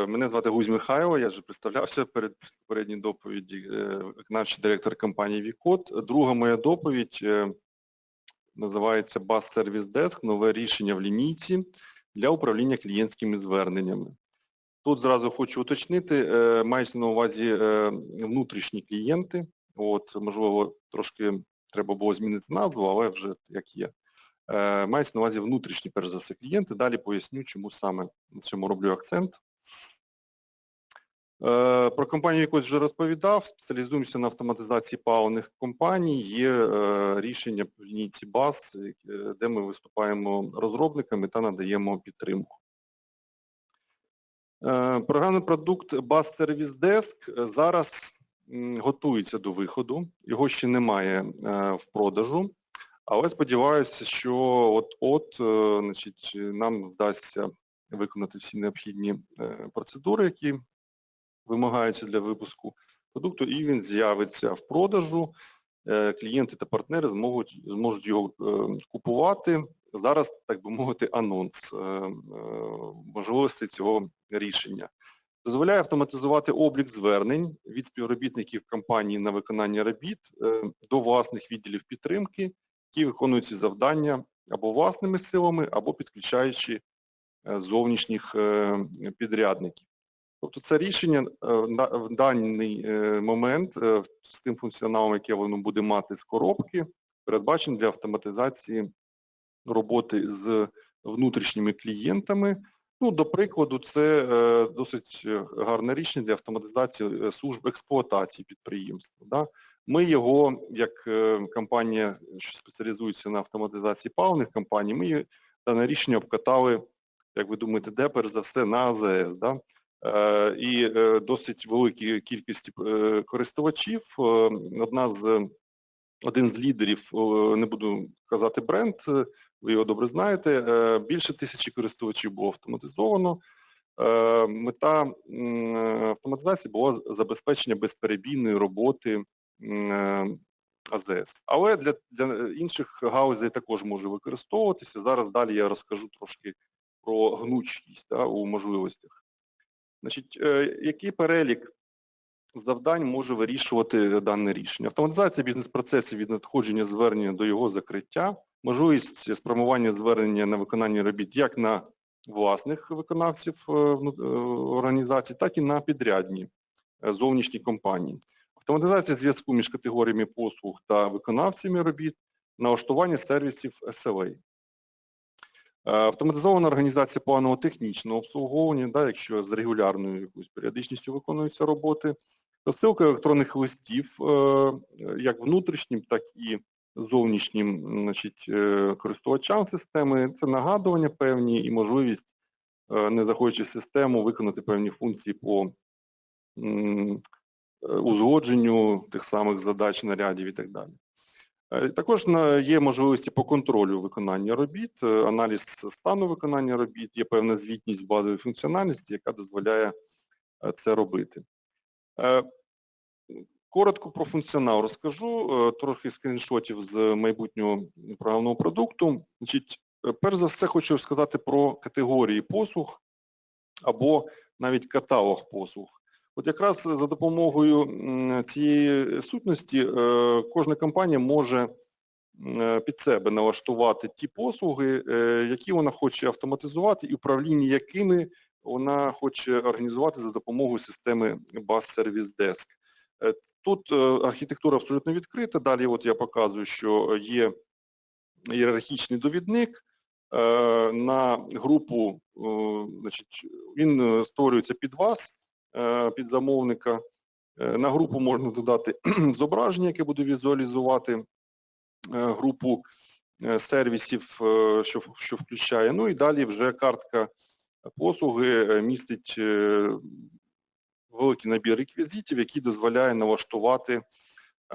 Мене звати Гузь Михайло, я вже представлявся перед попередній доповіді, е, виконавчий директор компанії Вікод. Друга моя доповідь е, називається BAS Service Desk, нове рішення в лінійці для управління клієнтськими зверненнями. Тут зразу хочу уточнити, е, мається на увазі внутрішні клієнти. От, можливо, трошки треба було змінити назву, але вже як є. Мається на увазі внутрішні, перш за все, клієнти. Далі поясню, чому саме на цьому роблю акцент. Е, Про компанію якось вже розповідав, спеціалізуємося на автоматизації паливних компаній. Є е, рішення в лінійці БАС, е, де ми виступаємо розробниками та надаємо підтримку. Програмний продукт BAS Service Desk зараз готується до виходу. Його ще немає в продажу. Але сподіваюся, що от-от значить, нам вдасться виконати всі необхідні процедури, які вимагаються для випуску продукту, і він з'явиться в продажу. Е, Клієнти та партнери зможуть, зможуть його е, купувати. Зараз, так би мовити, анонс е, можливостей цього рішення. Дозволяє автоматизувати облік звернень від співробітників компанії на виконання робіт до власних відділів підтримки які виконують ці завдання або власними силами, або підключаючи зовнішніх підрядників. Тобто це рішення е, в даний е, момент е, з тим функціоналом, яке воно буде мати з коробки, передбачено для автоматизації роботи з внутрішніми клієнтами. Ну, до прикладу, це досить гарне рішення для автоматизації служб експлуатації підприємства. Да? Ми його, як компанія, що спеціалізується на автоматизації паливних компаній, ми дане рішення обкатали, як ви думаєте, де перш за все на АЗС. Да? Е, І е, досить великій кількості е, користувачів. Одна з один з лідерів, не буду казати бренд, ви його добре знаєте, більше тисячі користувачів було автоматизовано. Мета автоматизації була забезпечення безперебійної роботи АЗС. Але для, для інших гаузей також може використовуватися. Зараз далі я розкажу трошки про гнучкість да, у можливостях. Значить, е, який перелік завдань може вирішувати дане рішення? Автоматизація бізнес-процесів від надходження звернення до його закриття, можливість спрямування звернення на виконання робіт як на власних виконавців е, е, організацій, так і на підрядні зовнішні компанії. Автоматизація зв'язку між категоріями послуг та виконавцями робіт, налаштування сервісів SLA. Е, Автоматизована організація планового технічного обслуговування, да, якщо з регулярною якоюсь періодичністю виконуються роботи, розсилка електронних листів, е, як внутрішнім, так і зовнішнім значить, е, користувачам системи. Це нагадування певні і можливість, не заходячи в систему, виконати певні функції по узгодженню тих самих задач, нарядів і так далі. Е, Також є можливості по контролю виконання робіт, е, аналіз стану виконання робіт, є певна звітність базової функціональності, яка дозволяє е, це робити. Коротко про функціонал розкажу, трохи скріншотів з майбутнього програмного продукту. Значить, перш за все хочу сказати про категорії послуг або навіть каталог послуг. От якраз за допомогою цієї сутності е, кожна компанія може е, під себе налаштувати ті послуги, е, які вона хоче автоматизувати і управління якими вона хоче організувати за допомогою системи BAS Service Desk. Тут архітектура абсолютно відкрита. Далі от я показую, що є ієрархічний довідник. На групу, значить, він створюється під вас, під замовника. Е, На групу можна додати зображення, яке буде візуалізувати е, групу е, сервісів, е, що, що включає. Ну і далі вже картка послуги е, містить е, великий набір реквізитів, який дозволяє налаштувати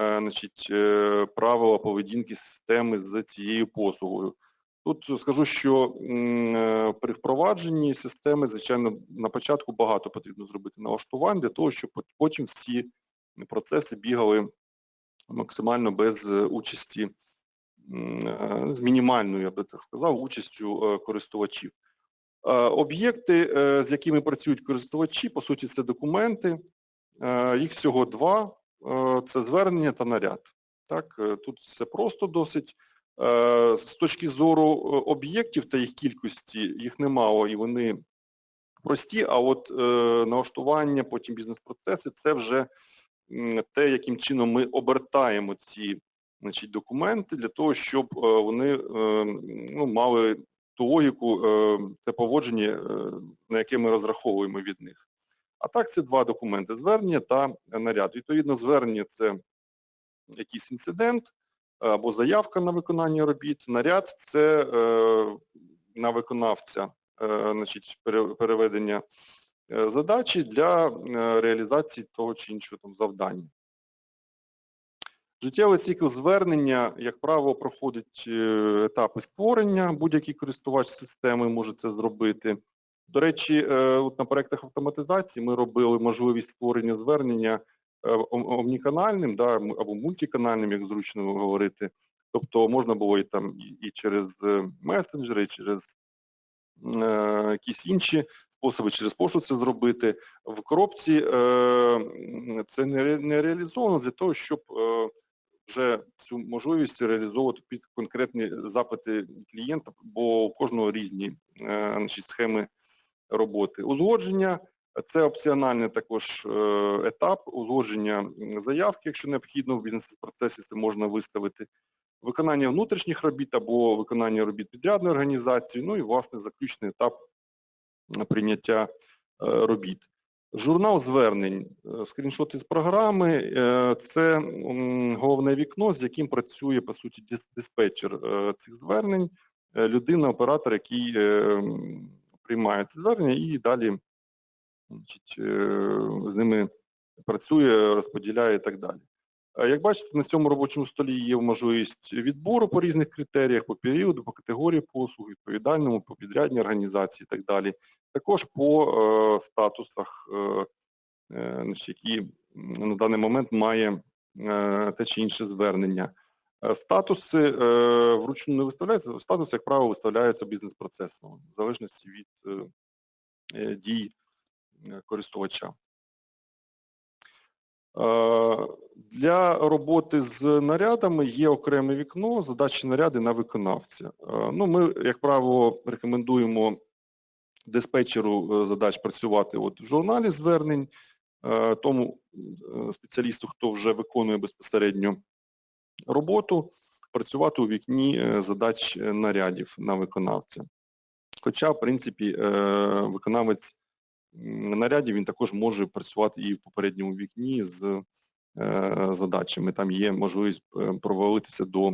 е, значить, е, правила поведінки системи з цією послугою. Тут скажу, що е, при впровадженні системи, звичайно, на початку багато потрібно зробити налаштувань для того, щоб потім всі процеси бігали максимально без е, участі, е, з мінімальною, я би так сказав, участю е, користувачів. Е, Об'єкти, е, з якими працюють користувачі, по суті, це документи. Е, Їх всього два. Е, Це звернення та наряд. Так, е, тут все просто досить. Е, З точки зору е, об'єктів та їх кількості, їх немало і вони прості, а от е, налаштування, потім бізнес-процеси це вже те, яким чином ми обертаємо ці значить, документи для того, щоб вони ну, мали ту логіку, е, це поводження, на яке ми розраховуємо від них. А так це два документи звернення та наряд. Відповідно, звернення це якийсь інцидент або заявка на виконання робіт. Наряд це е, на виконавця е, значить, переведення е, задачі для реалізації того чи іншого там завдання. Життєвий цикл звернення, як правило, проходить етапи створення, будь-який користувач системи може це зробити. До речі, от на проєктах автоматизації ми робили можливість створення звернення омніканальним да, або мультиканальним, як зручно говорити. Тобто можна було і там і через е, месенджери, і через е, якісь інші способи, через пошту це зробити. В коробці е, це не, не реалізовано для того, щоб е, вже цю можливість реалізовувати під конкретні запити клієнта, бо у кожного різні е, значить, схеми роботи. Узгодження це опціональний також е, етап узгодження заявки, якщо необхідно в бізнес-процесі це можна виставити. Виконання внутрішніх робіт або виконання робіт підрядної організації, ну і власне заключний етап прийняття е, робіт. Журнал звернень, е, скріншоти з програми це головне вікно, з яким працює по суті диспетчер цих звернень, е, людина, оператор, який приймає ці звернення і далі з ними працює, розподіляє і так далі. Е, Як бачите, на цьому робочому столі є можливість відбору по різних критеріях, по періоду, по категорії послуг, відповідальному, по підрядній організації і так далі. Також по е, статусах, е, е, які на даний момент має е, те чи інше звернення. Е, Статуси е, вручну не виставляються, статус, як правило, виставляється бізнес-процесом, в залежності від е, е, дій е, користувача. Е, Для роботи з нарядами є окреме вікно, задачі наряди на виконавця. Е, Ну, ми, як правило, рекомендуємо диспетчеру е, задач працювати от в журналі звернень, е, тому е, спеціалісту, хто вже виконує безпосередньо роботу, працювати у вікні е, задач е, нарядів на виконавця. Хоча, в принципі, е, виконавець м, нарядів він також може працювати і в попередньому вікні з е, задачами. Там є можливість е, провалитися до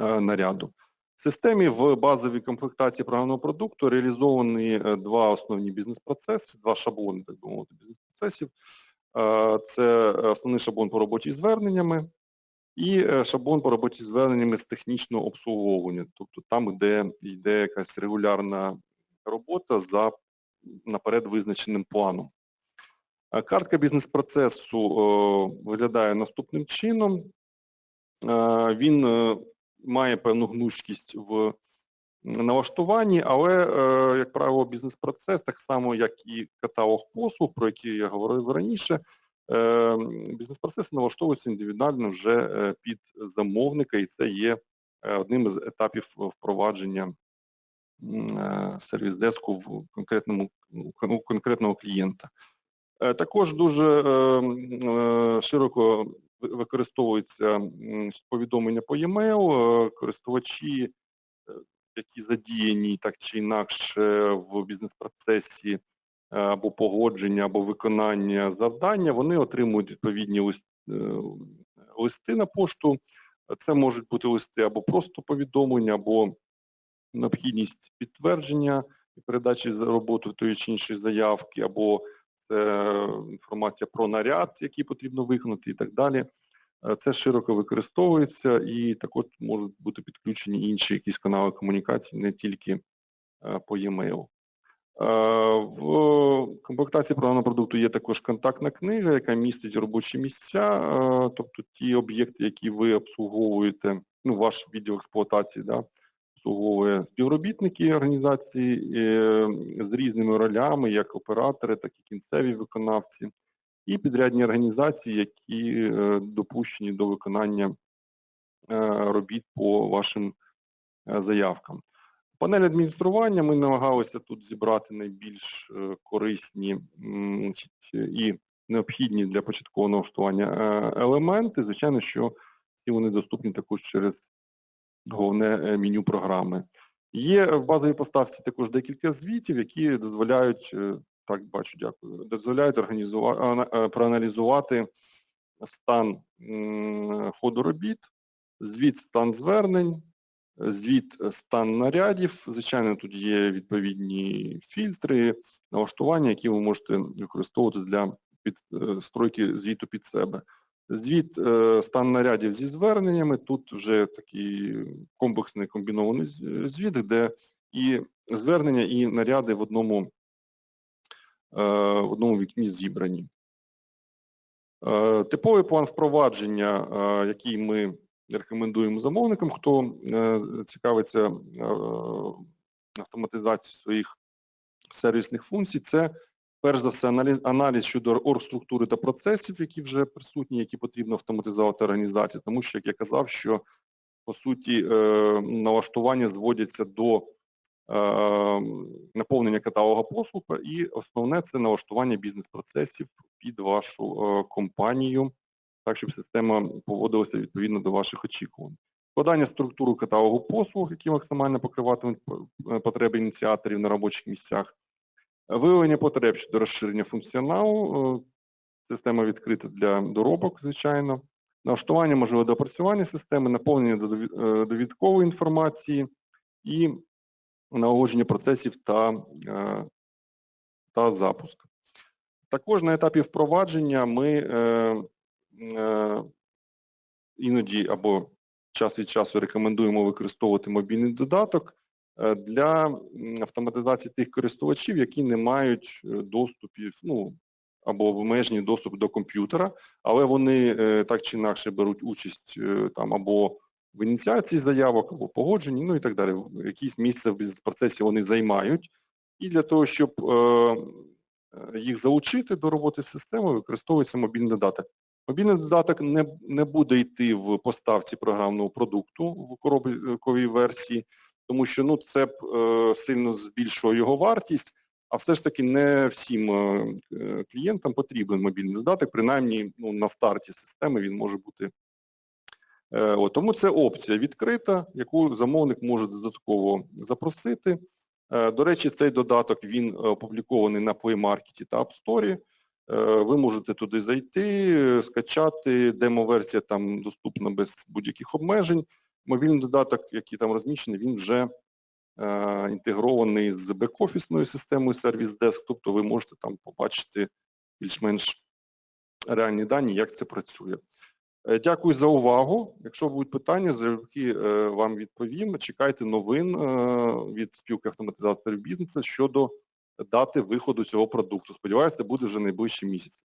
е, наряду. В системі в базовій комплектації програмного продукту реалізовані два основні бізнес-процеси, два шаблони, так би мовити, бізнес-процесів. Це основний шаблон по роботі з зверненнями і шаблон по роботі з зверненнями з технічного обслуговування, тобто там, де йде якась регулярна робота за наперед визначеним планом. Е, Картка бізнес-процесу е, виглядає наступним чином. Е, Він має певну гнучкість в налаштуванні, але, як правило, бізнес-процес, так само, як і каталог послуг, про які я говорив раніше, бізнес-процеси налаштовуються індивідуально вже під замовника, і це є одним із етапів впровадження м, е, сервіс-деску в конкретному, у конкретного клієнта. Е, Також дуже е, е, широко ви- використовується повідомлення по e-mail, користувачі, які задіяні так чи інакше в бізнес-процесі або погодження, або виконання завдання, вони отримують відповідні листи на пошту. Це можуть бути листи або просто повідомлення, або необхідність підтвердження і передачі за роботу тої чи іншої заявки, або це інформація про наряд, який потрібно виконати і так далі. Е, Це широко використовується і також можуть бути підключені інші якісь канали комунікації, не тільки е, по e-mail. Е, В комплектації програмного продукту є також контактна книга, яка містить робочі місця, тобто ті об'єкти, які ви обслуговуєте, ну, ваш відділ експлуатації, да, обслуговує співробітники організації е, з різними ролями, як оператори, так і кінцеві виконавці, і підрядні організації, які е, допущені до виконання е, робіт по вашим заявкам. Панель адміністрування ми намагалися тут зібрати найбільш корисні і необхідні для початкового налаштування елементи. Звичайно, що всі вони доступні також через головне е, меню програми. Є в базовій поставці також декілька звітів, які дозволяють, е, так бачу, дякую, дозволяють організувати, проаналізувати стан ходу робіт, звіт стан звернень, звіт е, стан нарядів. Звичайно, тут є відповідні фільтри, налаштування, які ви можете використовувати для підстройки звіту під себе. Звіт е, стан нарядів зі зверненнями. Тут вже такий комплексний комбінований звіт, де і звернення, і наряди в одному, е, в одному вікні зібрані. Е, Типовий план впровадження, який ми рекомендуємо замовникам, хто цікавиться автоматизацією своїх сервісних функцій, це перш за все аналіз, щодо оргструктури та процесів, які вже присутні, які потрібно автоматизувати організації, тому що, як я казав, що по суті е, налаштування зводяться до е, наповнення каталога послуг, і основне це налаштування бізнес-процесів під вашу е, компанію, так щоб система поводилася відповідно до ваших очікувань. Складання структури каталогу послуг, які максимально покриватимуть потреби ініціаторів на робочих місцях, Виявлення потреб щодо розширення функціоналу. е, Система відкрита для доробок, звичайно. Налаштування можливо допрацювання системи, наповнення е, довідкової інформації і налагодження процесів та, е, та запуск. Також на етапі впровадження ми іноді або час від часу рекомендуємо використовувати мобільний додаток для автоматизації тих користувачів, які не мають е, доступів, ну, або обмежені доступ до комп'ютера, але вони е, так чи інакше беруть участь е, там або в ініціації заявок, або погодженні, ну і так далі. Якісь місце в бізнес-процесі вони займають. І для того, щоб е, е, їх залучити до роботи з системою, використовується мобільний додаток. Мобільний додаток не, не буде йти в поставці програмного продукту в коробковій версії, тому що ну, це б е, сильно збільшує його вартість, а все ж таки не всім е, е, клієнтам потрібен мобільний додаток, принаймні ну, на старті системи він може бути. Е, от, тому це опція відкрита, яку замовник може додатково запросити. Е, До речі, цей додаток він опублікований на Play Market та App Store. Е, Ви можете туди зайти, скачати, демо-версія там доступна без будь-яких обмежень. Мобільний додаток, який там розміщений, він вже е, інтегрований з бек-офісною системою Service Desk, тобто ви можете там побачити більш-менш реальні дані, як це працює. Е, Дякую за увагу. Якщо будуть питання, залюбки е, вам відповім. Чекайте новин е, від спілки автоматизаторів бізнесу щодо дати виходу цього продукту. Сподіваюся, буде вже найближчі місяці.